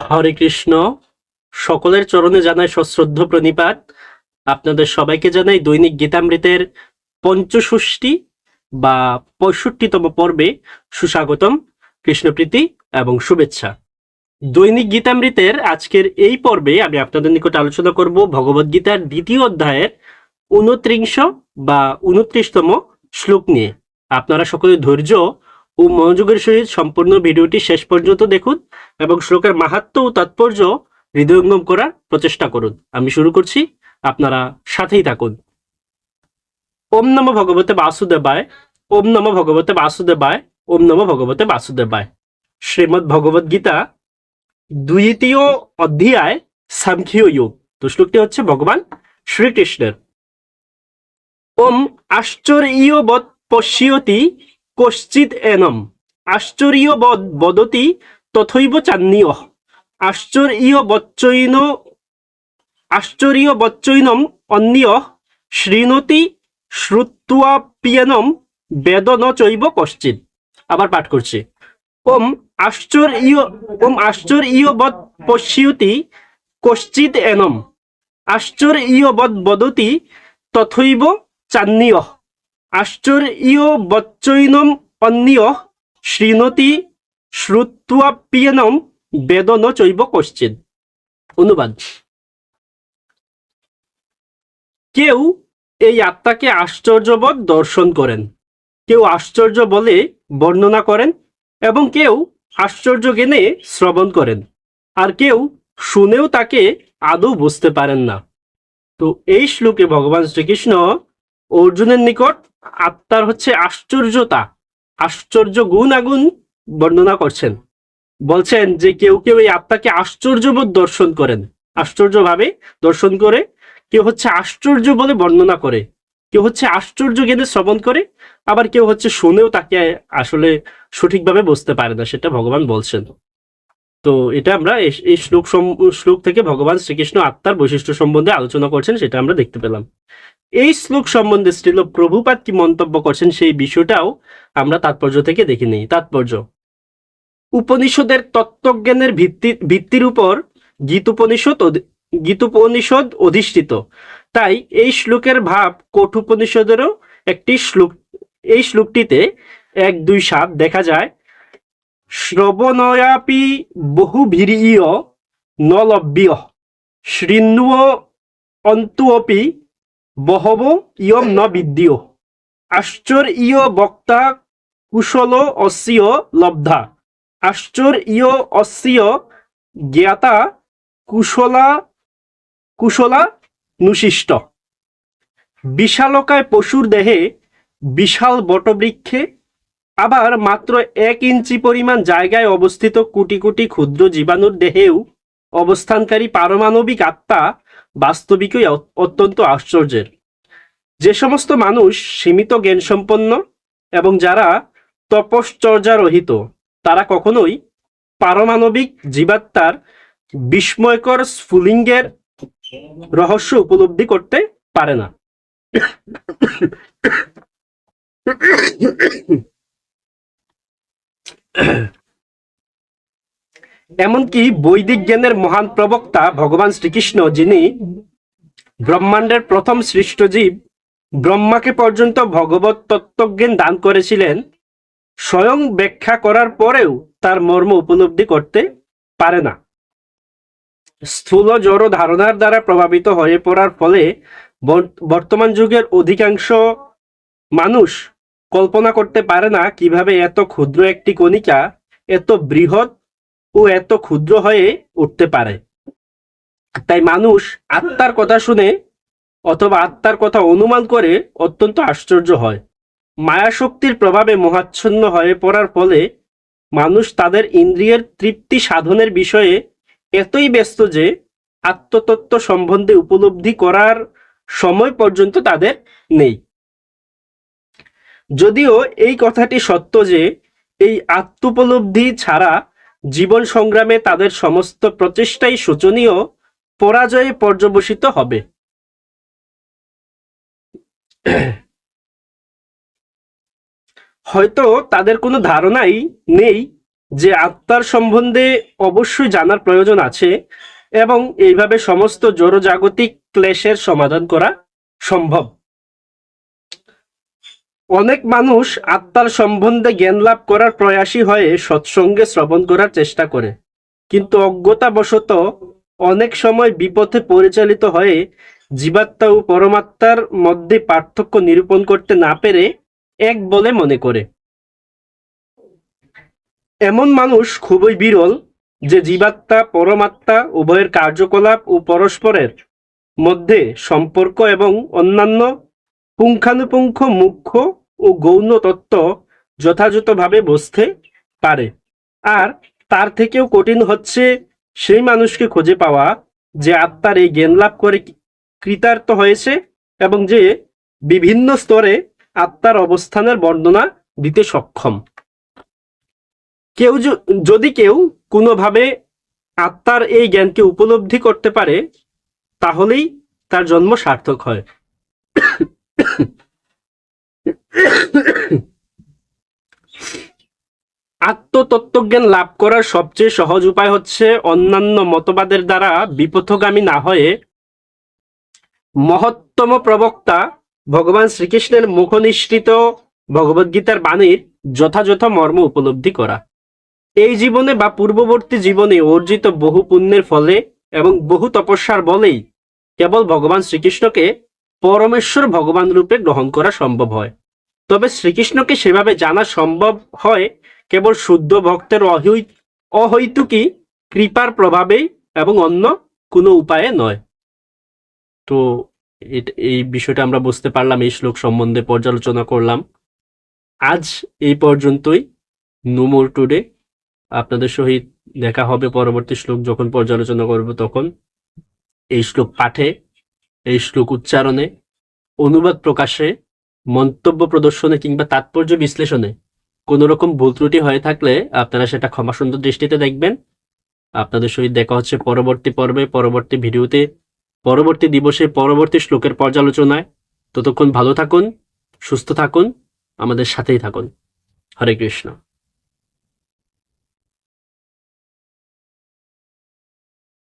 হরে কৃষ্ণ। সকলের চরণে জানাই সশ্রদ্ধ প্রণিপাত। আপনাদের সবাইকে জানাই দৈনিক গীতামৃতের পঞ্চষষ্ঠী বা পঁয়ষট্টিতম পর্বে সুস্বাগতম, কৃষ্ণপ্রীতি এবং শুভেচ্ছা। দৈনিক গীতামৃতের আজকের এই পর্বে আমি আপনাদের নিকট আলোচনা করব ভগবদ গীতার দ্বিতীয় অধ্যায়ের উনত্রিংশ বা উনত্রিশতম শ্লোক নিয়ে। আপনারা সকলে ধৈর্য ও মনোযোগের সহিত সম্পূর্ণ ভিডিওটি শেষ পর্যন্ত দেখুন এবং শ্লোকের মাহাত্ম ও তাৎপর্য হৃদয়ঙ্গম করার প্রচেষ্টা করুন। আমি শুরু করছি। আপনারা সাথেই থাকুন। ওম নম ভগবতে বাসুদেবায়, ওম নম ভগবতে বাসুদেবায়, ওম নম ভগবতে বাসুদেবায়। শ্রীমদ্ ভগবদ গীতা দ্বিতীয় অধ্যায় সাংখ্যীয় যোগ। তো শ্লোকটি হচ্ছে, ভগবান শ্রীকৃষ্ণের। ওম আশ্চর্যবৎ পশ্যতি কশ্চিৎ এনম। আশ্চর্যবৎ বদতি তথৈব চান্নীয়। আশ্চর্য বচ্চৈন আশ্চর্য বচ্চৈনম অন্যীয় শৃণোতি শ্রুত্বাপ্যনম বেদ ন চৈব কশ্চিৎ। আবার পাঠ করছি। ওম আশ্চর্য ওম আশ্চর্যবৎ পশ্যতি কশ্চিৎ এনম। আশ্চর্য বদ বদতি তথৈব চান্নীয়। আশ্চর্য বচ্চৈনম অন্যীয় শৃণোতি শ্রুত্বাপ্যনম বেদন চৈব কশ্চিৎ অনুবাদ কেউ এই আত্মাকে আশ্চর্যবোধ দর্শন করেন কেউ আশ্চর্য বলে বর্ণনা করেন এবং কেউ আশ্চর্য জ্ঞানে শ্রবণ করেন আর কেউ শুনেও তাকে আদৌ বুঝতে পারেন না তো এই শ্লোকে ভগবান শ্রীকৃষ্ণ অর্জুনের নিকট আত্মার হচ্ছে আশ্চর্যতা, আশ্চর্য গুণ আগুন বর্ণনা করছেন। বলছেন যে কেউ কেউ এই আত্মাকে আশ্চর্যবোধ দর্শন করেন। আশ্চর্যভাবে দর্শন করে, কেউ হচ্ছে আশ্চর্য বলে বর্ণনা করে, কেউ হচ্ছে আশ্চর্য জ্ঞানে শ্রবণ করে, আবার কেউ হচ্ছে শুনেও তাকে আসলে সঠিকভাবে বুঝতে পারে না, সেটা ভগবান বলছেন। তো এটা আমরা এই- শ্লোক শ্লোক থেকে ভগবান শ্রীকৃষ্ণ আত্মার বৈশিষ্ট্য সম্বন্ধে আলোচনা করছেন, সেটা আমরা দেখতে পেলাম। এই শ্লোক সম্বন্ধে শ্রীল প্রভুপাত কি মন্তব্য করছেন সেই বিষয়টাও আমরা তাৎপর্য থেকে দেখে নিই। তাৎপর্য, উপনিষদের তত্ত্বজ্ঞানের ভিত্তি, ভিত্তির উপর গীতোপনিষদ গীতোপনিষদ অধিষ্ঠিত। তাই এই শ্লোকের ভাব কঠোপনিষদেরও একটি শ্লোক, এই শ্লোকটিতে এক, দুই, সাত দেখা যায়। শ্রবণয়াপি বহু ভীরিয় নলভ্য শৃণ্ব অন্তুঅপি বহব ইয়ম ন বিদ্য আশ্চর্য বক্তা কুশল অস্য লব্ধা। আশ্চর্য অস্য জ্ঞাতা কুশলা কুশলা নুশিষ্ট। বিশালকায় পশুর দেহে বিশাল বটবৃক্ষে আবার মাত্র এক ইঞ্চি পরিমাণ জায়গায় অবস্থিত কোটি কোটি ক্ষুদ্র জীবাণুর দেহেও অবস্থানকারী পারমাণবিক আত্মা বাস্তবিকই অত্যন্ত আশ্চর্যের। যে সমস্ত মানুষ সীমিত জ্ঞান সম্পন্ন এবং যারা তপশ্চর্যা রহিত তারা কখনোই পারমাণবিক জীবাত্মার বিস্ময়কর স্ফুলিঙ্গের রহস্য উপলব্ধি করতে পারে না। এমনকি বৈদিক জ্ঞানের মহান প্রবক্তা ভগবান শ্রীকৃষ্ণ, যিনি ব্রহ্মাণ্ডের প্রথম সৃষ্ট জীব, ব্রহ্মাকে পর্যন্ত ভগবত তত্ত্বজ্ঞান দান করেছিলেন, স্বয়ং ব্যাখ্যা করার পরেও তার মর্ম উপলব্ধি করতে পারে না। স্থূল জড় ধারণার দ্বারা প্রভাবিত হয়ে পড়ার ফলে বর- বর্তমান যুগের অধিকাংশ মানুষ কল্পনা করতে পারে না কীভাবে এত ক্ষুদ্র একটি কণিকা, এত বৃহৎ ও এত ক্ষুদ্র হয়ে উঠতে পারে। তাই মানুষ আত্মার কথা শুনে অথবা আত্মার কথা অনুমান করে অত্যন্ত আশ্চর্য হয়। মায়া শক্তির প্রভাবে মোহাচ্ছন্ন হয়ে পড়ার ফলে মানুষ তাদের ইন্দ্রিয়ের তৃপ্তি সাধনের বিষয়ে এতই ব্যস্ত যে আত্মতত্ত্ব সম্বন্ধে উপলব্ধি করার সময় পর্যন্ত তাদের নেই। যদিও এই কথাটি সত্য যে এই আত্মোপলব্ধি ছাড়া জীবন সংগ্রামে তাদের সমস্ত প্রচেষ্টাই শোচনীয়, পরাজয়ে পর্যবসিত হবে। হয়তো তাদের কোনো ধারণাই নেই যে আত্মার সম্বন্ধে অবশ্যই জানার প্রয়োজন আছে এবং এইভাবে সমস্ত জড়জাগতিক ক্লেশের সমাধান করা সম্ভব। অনেক মানুষ আত্মার সম্বন্ধে জ্ঞান লাভ করার প্রয়াসী হয়ে সৎসঙ্গে শ্রবণ করার চেষ্টা করে। কিন্তু অজ্ঞতাবশত অনেক সময় বিপথে পরিচালিত হয়ে জীবাত্মা ও পরমাত্মার মধ্যে পার্থক্য নিরূপণ করতে না পেরে এক বলে মনে করে। এমন মানুষ খুবই বিরল যে জীবাত্মা, পরমাত্মা উভয়ের কার্যকলাপ ও পরস্পরের মধ্যে সম্পর্ক এবং অন্যান্য পুঙ্খানুপুঙ্খ, মুখ্য ও গৌণ তত্ত্ব যথাযথভাবে বুঝতে পারে। আর তার থেকেও কঠিন হচ্ছে সেই মানুষকে খুঁজে পাওয়া যে আত্মার এই জ্ঞান লাভ করে কৃতার্থ হয়েছে এবং যে বিভিন্ন স্তরে আত্মার অবস্থানের বর্ণনা দিতে সক্ষম। কেউ যদি কেউ কোনোভাবে আত্মার এই জ্ঞানকে উপলব্ধি করতে পারে, তাহলেই তার জন্ম সার্থক হয়। আত্মতত্ত্বজ্ঞান লাভ করার সবচেয়ে সহজ উপায় হচ্ছে অন্যান্য মতবাদের দ্বারা বিপথগামী না হয়ে মহত্তম প্রবক্তা ভগবান শ্রীকৃষ্ণের মুখনিসৃত ভগবদ্গীতার বাণীর যথাযথ মর্ম উপলব্ধি করা। এই জীবনে বা পূর্ববর্তী জীবনে অর্জিত বহু পুণ্যের ফলে এবং বহু তপস্যার বলেই কেবল ভগবান শ্রীকৃষ্ণকে পরমেশ্বর ভগবান রূপে গ্রহণ করা সম্ভব হয়। তবে শ্রীকৃষ্ণকে সেভাবে জানা সম্ভব হয় কেবল শুদ্ধ ভক্তের অহৈ- অহৈতুকী কৃপার প্রভাবেই এবং অন্য কোনো উপায়ে নয়। তো এই বিষয়টা আমরা বুঝতে পারলাম, এই শ্লোক সম্বন্ধে পর্যালোচনা করলাম। আজ এই পর্যন্তই। নুমোর টুডে আপনাদের সহিত দেখা হবে পরবর্তী শ্লোক যখন পর্যালোচনা করব তখন। এই শ্লোক পাঠে, এই শ্লোক উচ্চারণে, অনুবাদ প্রকাশে, মন্তব্য প্রদর্শনে কিংবা তাৎপর্য বিশ্লেষণে কোনো রকম ভুল ত্রুটি হয়ে থাকলে আপনারা সেটা ক্ষমা সুন্দর দৃষ্টিতে দেখবেন। আপনাদের সহিত দেখা হচ্ছে পরবর্তী পর্বে, পরবর্তী ভিডিওতে, পরবর্তী দিবসে, পরবর্তী শ্লোকের পর্যালোচনায়। ততক্ষণ ভালো থাকুন, সুস্থ থাকুন, আমাদের সাথেই থাকুন। হরে কৃষ্ণ।